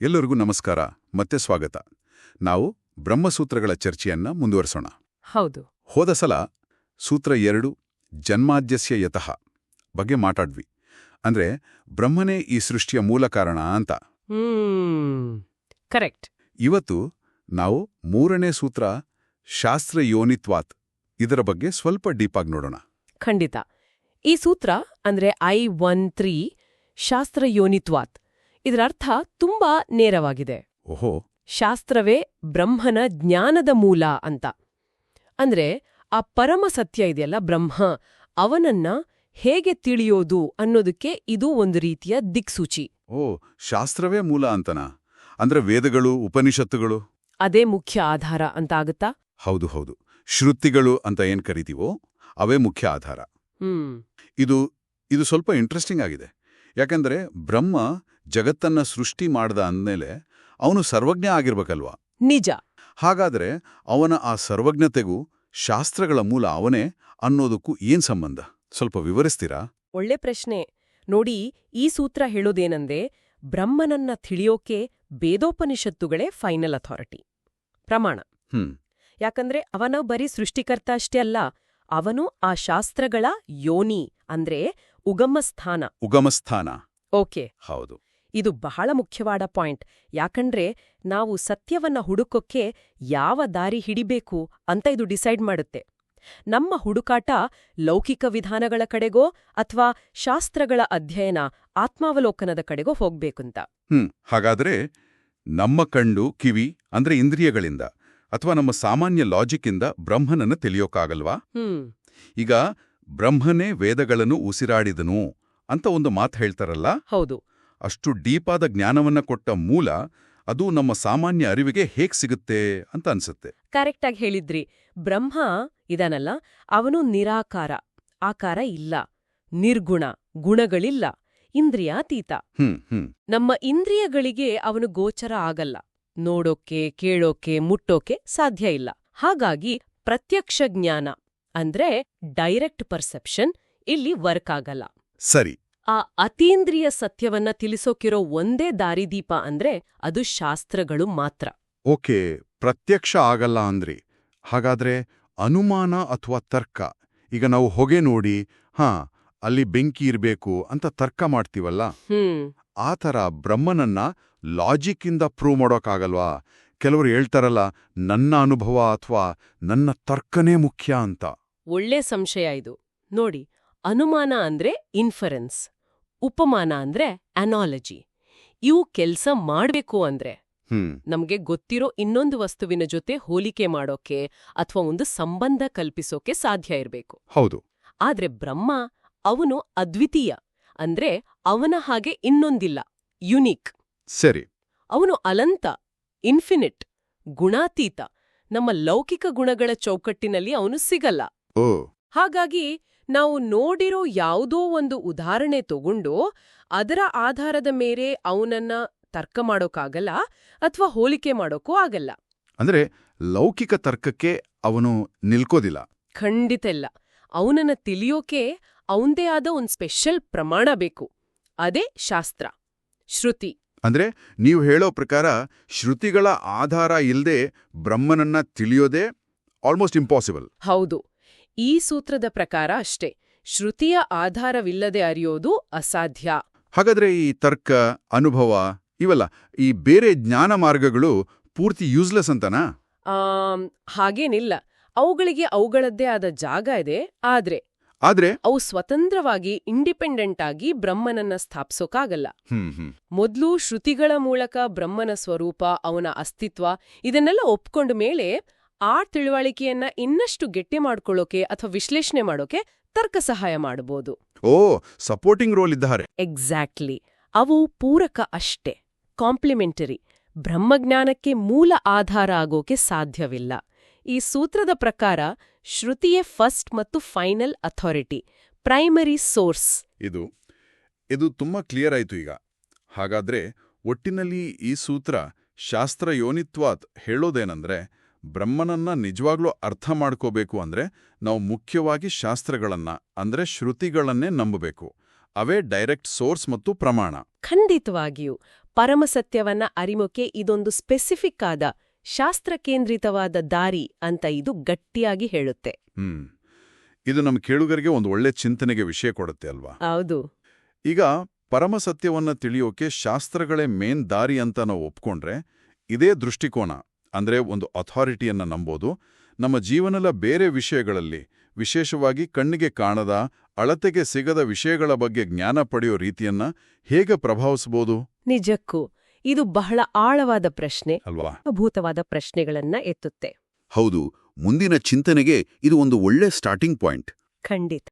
ಎಲ್ಲರಿಗೂ ನಮಸ್ಕಾರ ಮತ್ತೆ ಸ್ವಾಗತ. ನಾವು ಬ್ರಹ್ಮಸೂತ್ರಗಳ ಚರ್ಚೆಯನ್ನ ಮುಂದುವರಿಸೋಣ. ಹೌದು. ಹೋದ ಸಲ ಸೂತ್ರ ಎರಡು ಜನ್ಮಾದ್ಯಸ್ಯ ಯತಃ ಬಗ್ಗೆ ಮಾತಾಡ್ವಿ ಅಂದ್ರೆ ಬ್ರಹ್ಮನೇ ಈ ಸೃಷ್ಟಿಯ ಮೂಲ ಕಾರಣ ಅಂತ. ಕರೆಕ್ಟ್. ಇವತ್ತು ನಾವು ಮೂರನೇ ಸೂತ್ರ ಶಾಸ್ತ್ರ ಯೋನಿತ್ವಾತ್ ಇದರ ಬಗ್ಗೆ ಸ್ವಲ್ಪ ಡೀಪಾಗಿ ನೋಡೋಣ. ಖಂಡಿತ. ಈ ಸೂತ್ರ ಅಂದ್ರೆ ಐ ಒನ್ ತ್ರೀ ಶಾಸ್ತ್ರ ಯೋನಿತ್ವಾತ್. ಇದರ ಅರ್ಥ ತುಂಬಾ ನೇರವಾಗಿದೆ. ಓಹೋ. ಶಾಸ್ತ್ರವೇ ಬ್ರಹ್ಮನ ಜ್ಞಾನದ ಮೂಲ ಅಂತ. ಅಂದ್ರೆ ಆ ಪರಮ ಸತ್ಯ ಇದೆಯಲ್ಲ ಬ್ರಹ್ಮ ಅವನನ್ನ ಹೇಗೆ ತಿಳಿಯೋದು ಅನ್ನೋದಕ್ಕೆ ಇದು ಒಂದು ರೀತಿಯ ದಿಕ್ಸೂಚಿ. ಓ ಶಾಸ್ತ್ರವೇ ಮೂಲ ಅಂತನಾ? ಅಂದ್ರೆ ವೇದಗಳು ಉಪನಿಷತ್ತುಗಳು? ಅದೇ ಮುಖ್ಯ ಆಧಾರ ಅಂತ ಆಗುತ್ತಾ? ಹೌದು ಹೌದು. ಶ್ರುತಿಗಳು ಅಂತ ಏನ್ ಕರಿತೀವೋ ಅವೇ ಮುಖ್ಯ ಆಧಾರ. ಹ್ಮ್. ಇದು ಇದು ಸ್ವಲ್ಪ ಇಂಟ್ರೆಸ್ಟಿಂಗ್ ಆಗಿದೆ. ಯಾಕಂದ್ರೆ ಬ್ರಹ್ಮ ಜಗತ್ತನ್ನ ಸೃಷ್ಟಿ ಮಾಡ್ದ ಅಂದಮೇಲೆ ಅವನು ಸರ್ವಜ್ಞ ಆಗಿರ್ಬೇಕಲ್ವಾ? ನಿಜ. ಹಾಗಾದ್ರೆ ಅವನ ಆ ಸರ್ವಜ್ಞತೆಗೂ ಶಾಸ್ತ್ರಗಳ ಮೂಲ ಅವನೇ ಅನ್ನೋದಕ್ಕೂ ಏನ್ ಸಂಬಂಧ? ಸ್ವಲ್ಪ ವಿವರಿಸ್ತೀರಾ? ಒಳ್ಳೆ ಪ್ರಶ್ನೆ. ನೋಡಿ ಈ ಸೂತ್ರ ಹೇಳೋದೇನಂದೇ ಬ್ರಹ್ಮನನ್ನ ತಿಳಿಯೋಕೆ ಬೇದೋಪನಿಷತ್ತುಗಳೇ ಫೈನಲ್ ಅಥಾರಿಟಿ ಪ್ರಮಾಣ. ಹ್ಮ್. ಯಾಕಂದ್ರೆ ಅವನ ಬರೀ ಸೃಷ್ಟಿಕರ್ತ ಅಷ್ಟೇ ಅಲ್ಲ ಅವನು ಆ ಶಾಸ್ತ್ರಗಳ ಯೋನಿ ಅಂದ್ರೆ ಉಗಮಸ್ಥಾನ. ಉಗಮಸ್ಥಾನ. ಓಕೆ. ಹೌದು. ಇದು ಬಹಳ ಮುಖ್ಯವಾದ ಪಾಯಿಂಟ್. ಯಾಕಂದ್ರೆ ನಾವು ಸತ್ಯವನ್ನ ಹುಡುಕೋಕ್ಕೆ ಯಾವ ದಾರಿ ಹಿಡಿಬೇಕು ಅಂತ ಇದು ಡಿಸೈಡ್ ಮಾಡುತ್ತೆ. ನಮ್ಮ ಹುಡುಕಾಟ ಲೌಕಿಕ ವಿಧಾನಗಳ ಕಡೆಗೋ ಅಥವಾ ಶಾಸ್ತ್ರಗಳ ಅಧ್ಯಯನ ಆತ್ಮಾವಲೋಕನದ ಕಡೆಗೋ ಹೋಗ್ಬೇಕಂತ. ಹ್ಮ್ ಹಾಗಾದ್ರೆ ನಮ್ಮ ಕಣ್ಣು ಕಿವಿ ಅಂದ್ರೆ ಇಂದ್ರಿಯಗಳಿಂದ ಅಥವಾ ನಮ್ಮ ಸಾಮಾನ್ಯ ಲಾಜಿಕ್ಕಿಂದ ಬ್ರಹ್ಮನನ್ನ ತಿಳಿಯೋಕ್ಕಾಗಲ್ವಾ ಈಗ ಬ್ರಹ್ಮನೇ ವೇದಗಳನ್ನು ಉಸಿರಾಡಿದನು ಅಂತ ಒಂದು ಮಾತು ಹೇಳ್ತಾರಲ್ಲ? ಹೌದು. ಅಷ್ಟು ಡೀಪಾದ ಜ್ಞಾನವನ್ನ ಕೊಟ್ಟ ಮೂಲ ಅದು ನಮ್ಮ ಸಾಮಾನ್ಯ ಅರಿವಿಗೆ ಹೇಗ್ ಸಿಗುತ್ತೆ ಅಂತ ಅನ್ಸುತ್ತೆ. ಕರೆಕ್ಟಾಗಿ ಹೇಳಿದ್ರಿ. ಬ್ರಹ್ಮ ಇದನಲ್ಲ ಅವನು ನಿರಾಕಾರ. ಆಕಾರ ಇಲ್ಲ. ನಿರ್ಗುಣ ಗುಣಗಳಿಲ್ಲ. ಇಂದ್ರಿಯಾತೀತ ನಮ್ಮ ಇಂದ್ರಿಯಗಳಿಗೆ ಅವನು ಗೋಚರ ಆಗಲ್ಲ. ನೋಡೋಕೆ ಕೇಳೋಕೆ ಮುಟ್ಟೋಕೆ ಸಾಧ್ಯ ಇಲ್ಲ. ಹಾಗಾಗಿ ಪ್ರತ್ಯಕ್ಷ ಜ್ಞಾನ ಅಂದ್ರೆ ಡೈರೆಕ್ಟ್ ಪರ್ಸೆಪ್ಷನ್ ಇಲ್ಲಿ ವರ್ಕ್ ಆಗಲ್ಲ. ಸರಿ. ಆ ಅತೀಂದ್ರಿಯ ಸತ್ಯವನ್ನ ತಿಳಿಸೋಕಿರೋ ಒಂದೇ ದಾರಿದೀಪ ಅಂದ್ರೆ ಅದು ಶಾಸ್ತ್ರಗಳು ಮಾತ್ರ. ಓಕೆ ಪ್ರತ್ಯಕ್ಷ ಆಗಲ್ಲ ಅಂದ್ರಿ. ಹಾಗಾದ್ರೆ ಅನುಮಾನ ಅಥವಾ ತರ್ಕ? ಈಗ ನಾವು ಹೊಗೆ ನೋಡಿ ಹಾ ಅಲ್ಲಿ ಬೆಂಕಿ ಇರಬೇಕು ಅಂತ ತರ್ಕ ಮಾಡ್ತೀವಲ್ಲ? ಆ ಥರ ಬ್ರಹ್ಮನನ್ನ ಲಾಜಿಕ್ಕಿಂದ ಪ್ರೂವ್ ಮಾಡೋಕ್ಕಾಗಲ್ವಾ? ಕೆಲವರು ಹೇಳ್ತಾರಲ್ಲ ನನ್ನ ಅನುಭವ ಅಥವಾ ನನ್ನ ತರ್ಕನೇ ಮುಖ್ಯ ಅಂತ. ಒಳ್ಳೆ ಸಂಶಯ ಇದು. ನೋಡಿ ಅನುಮಾನ ಅಂದ್ರೆ ಇನ್ಫರೆನ್ಸ್ ಉಪಮಾನ ಅಂದ್ರೆ ಅನಾಲಜಿ ಇವು ಕೆಲ್ಸ ಮಾಡ್ಬೇಕು ಅಂದ್ರೆ ನಮ್ಗೆ ಗೊತ್ತಿರೋ ಇನ್ನೊಂದು ವಸ್ತುವಿನ ಜೊತೆ ಹೋಲಿಕೆ ಮಾಡೋಕೆ ಅಥವಾ ಒಂದು ಸಂಬಂಧ ಕಲ್ಪಿಸೋಕೆ ಸಾಧ್ಯ ಇರಬೇಕು. ಹೌದು. ಆದ್ರೆ ಬ್ರಹ್ಮ ಅವನು ಅದ್ವಿತೀಯ ಅಂದ್ರೆ ಅವನ ಹಾಗೆ ಇನ್ನೊಂದಿಲ್ಲ ಯುನೀಕ್. ಸರಿ. ಅವನು ಅಲಂತ ಇನ್ಫಿನಿಟ್ ಗುಣಾತೀತ. ನಮ್ಮ ಲೌಕಿಕ ಗುಣಗಳ ಚೌಕಟ್ಟಿನಲ್ಲಿ ಅವನು ಸಿಗಲ್ಲ. ಓ. ಹಾಗಾಗಿ ನಾವು ನೋಡಿರೋ ಯಾವುದೋ ಒಂದು ಉದಾಹರಣೆ ತಗೊಂಡು ಅದರ ಆಧಾರದ ಮೇಲೆ ಅವನನ್ನ ತರ್ಕ ಮಾಡೋಕ್ಕಾಗಲ್ಲ ಅಥವಾ ಹೋಲಿಕೆ ಮಾಡೋಕ್ಕೂ ಆಗಲ್ಲ. ಅಂದ್ರೆ ಲೌಕಿಕ ತರ್ಕಕ್ಕೆ ಅವನು ನಿಲ್ಕೋದಿಲ್ಲ. ಖಂಡಿತ ಇಲ್ಲ. ಅವನನ್ನ ತಿಳಿಯೋಕೆ ಅವಂದೇ ಆದ ಒಂದು ಸ್ಪೆಷಲ್ ಪ್ರಮಾಣ ಬೇಕು. ಅದೇ ಶಾಸ್ತ್ರ. ಶ್ರುತಿ. ಅಂದ್ರೆ ನೀವು ಹೇಳೋ ಪ್ರಕಾರ ಶ್ರುತಿಗಳ ಆಧಾರ ಇಲ್ಲದೆ ಬ್ರಹ್ಮನನ್ನ ತಿಳಿಯೋದೇ ಆಲ್ಮೋಸ್ಟ್ ಇಂಪಾಸಿಬಲ್ ಹೌದು. ಈ ಸೂತ್ರದ ಪ್ರಕಾರ ಅಷ್ಟೇ ಶ್ರುತಿಯ ಆಧಾರವಿಲ್ಲದೆ ಅರಿಯೋದು ಅಸಾಧ್ಯ. ಹಾಗಾದ್ರೆ ಈ ತರ್ಕ ಅನುಭವ ಇವಲ್ಲ ಈ ಬೇರೆ ಜ್ಞಾನ ಮಾರ್ಗಗಳು ಪೂರ್ತಿ ಯೂಸ್ಲೆಸ್ ಅಂತನಾ? ಹಾಗೇನಿಲ್ಲ. ಅವುಗಳಿಗೆ ಅವುಗಳದ್ದೇ ಆದ ಜಾಗ ಇದೆ ಆದ್ರೆ ಆದ್ರೆ? ಅವು ಸ್ವತಂತ್ರವಾಗಿ ಇಂಡಿಪೆಂಡೆಂಟ್ ಆಗಿ ಬ್ರಹ್ಮನನ್ನ ಸ್ಥಾಪಿಸೋಕಾಗಲ್ಲ. ಮೊದ್ಲು ಶ್ರುತಿಗಳ ಮೂಲಕ ಬ್ರಹ್ಮನ ಸ್ವರೂಪ ಅವನ ಅಸ್ತಿತ್ವ ಇದನ್ನೆಲ್ಲ ಒಪ್ಕೊಂಡ ಮೇಲೆ ಆ ತಿಳುವಳಿಕೆಯನ್ನ ಇನ್ನಷ್ಟು ಗಟ್ಟಿ ಮಾಡ್ಕೊಳ್ಳೋಕೆ ಅಥವಾ ವಿಶ್ಲೇಷಣೆ ಮಾಡೋಕೆ ತರ್ಕ ಸಹಾಯ ಮಾಡಬಹುದು ಓ ಸಪೋರ್ಟಿಂಗ್ ರೋಲ್ ಇದ್ದಾರೆ. ಎಕ್ಸಾಕ್ಟ್ಲಿ ಅವು ಪೂರಕ ಅಷ್ಟೇ. ಕಾಂಪ್ಲಿಮೆಂಟರಿ ಬ್ರಹ್ಮಜ್ಞಾನಕ್ಕೆ ಮೂಲ ಆಧಾರ ಆಗೋಕೆ ಸಾಧ್ಯವಿಲ್ಲ. ಈ ಸೂತ್ರದ ಪ್ರಕಾರ ಶ್ರುತಿಯೇ ಫಸ್ಟ್ ಮತ್ತು ಫೈನಲ್ ಅಥಾರಿಟಿ ಪ್ರೈಮರಿ ಸೋರ್ಸ್ ಇದು ಇದು ತುಂಬಾ ಕ್ಲಿಯರ್ ಆಯ್ತು ಈಗ. ಹಾಗಾದ್ರೆ ಒಟ್ಟಿನಲ್ಲಿ ಈ ಸೂತ್ರ ಶಾಸ್ತ್ರ ಯೋನಿತ್ವಾತ್ ಹೇಳೋದೇನಂದ್ರೆ ಬ್ರಹ್ಮನನ್ನ ನಿಜವಾಗ್ಲೂ ಅರ್ಥ ಮಾಡ್ಕೋಬೇಕು ಅಂದ್ರೆ ನಾವು ಮುಖ್ಯವಾಗಿ ಶಾಸ್ತ್ರಗಳನ್ನ ಅಂದ್ರೆ ಶ್ರುತಿಗಳನ್ನೇ ನಂಬಬೇಕು. ಅವೇ ಡೈರೆಕ್ಟ್ ಸೋರ್ಸ್ ಮತ್ತು ಪ್ರಮಾಣ. ಖಂಡಿತವಾಗಿಯೂ ಪರಮಸತ್ಯವನ್ನ ಅರಿಮುಕೆ ಇದೊಂದು ಸ್ಪೆಸಿಫಿಕ್ ಆದ ಶಾಸ್ತ್ರ ಕೇಂದ್ರಿತವಾದ ದಾರಿ ಅಂತ ಇದು ಗಟ್ಟಿಯಾಗಿ ಹೇಳುತ್ತೆ. ಹ್ಮ್. ಇದು ನಮ್ಮ ಕೇಳುಗರಿಗೆ ಒಂದು ಒಳ್ಳೆ ಚಿಂತನೆಗೆ ವಿಷಯ ಕೊಡುತ್ತೆ ಅಲ್ವಾ? ಹೌದು. ಈಗ ಪರಮಸತ್ಯವನ್ನ ತಿಳಿಯೋಕೆ ಶಾಸ್ತ್ರಗಳೇ ಮೇನ್ ದಾರಿ ಅಂತ ನಾವು ಒಪ್ಕೊಂಡ್ರೆ ಇದೇ ದೃಷ್ಟಿಕೋನ. ಅಂದ್ರೆ ಒಂದು ಅಥಾರಿಟಿಯನ್ನು ನಂಬೋದು ನಮ್ಮ ಜೀವನದ ಬೇರೆ ವಿಷಯಗಳಲ್ಲಿ ವಿಶೇಷವಾಗಿ ಕಣ್ಣಿಗೆ ಕಾಣದ ಅಳತೆಗೆ ಸಿಗದ ವಿಷಯಗಳ ಬಗ್ಗೆ ಜ್ಞಾನ ಪಡೆಯೋ ರೀತಿಯನ್ನ ಹೇಗೆ ಪ್ರಭಾವಿಸಬಹುದು ನಿಜಕ್ಕೂ ಇದು ಬಹಳ ಆಳವಾದ ಪ್ರಶ್ನೆ ಅಲ್ವಾ? ಅಭೂತವಾದ ಪ್ರಶ್ನೆಗಳನ್ನ ಎತ್ತುತ್ತೆ. ಹೌದು ಮುಂದಿನ ಚಿಂತನೆಗೆ ಇದು ಒಂದು ಒಳ್ಳೆ ಸ್ಟಾರ್ಟಿಂಗ್ ಪಾಯಿಂಟ್ ಖಂಡಿತ.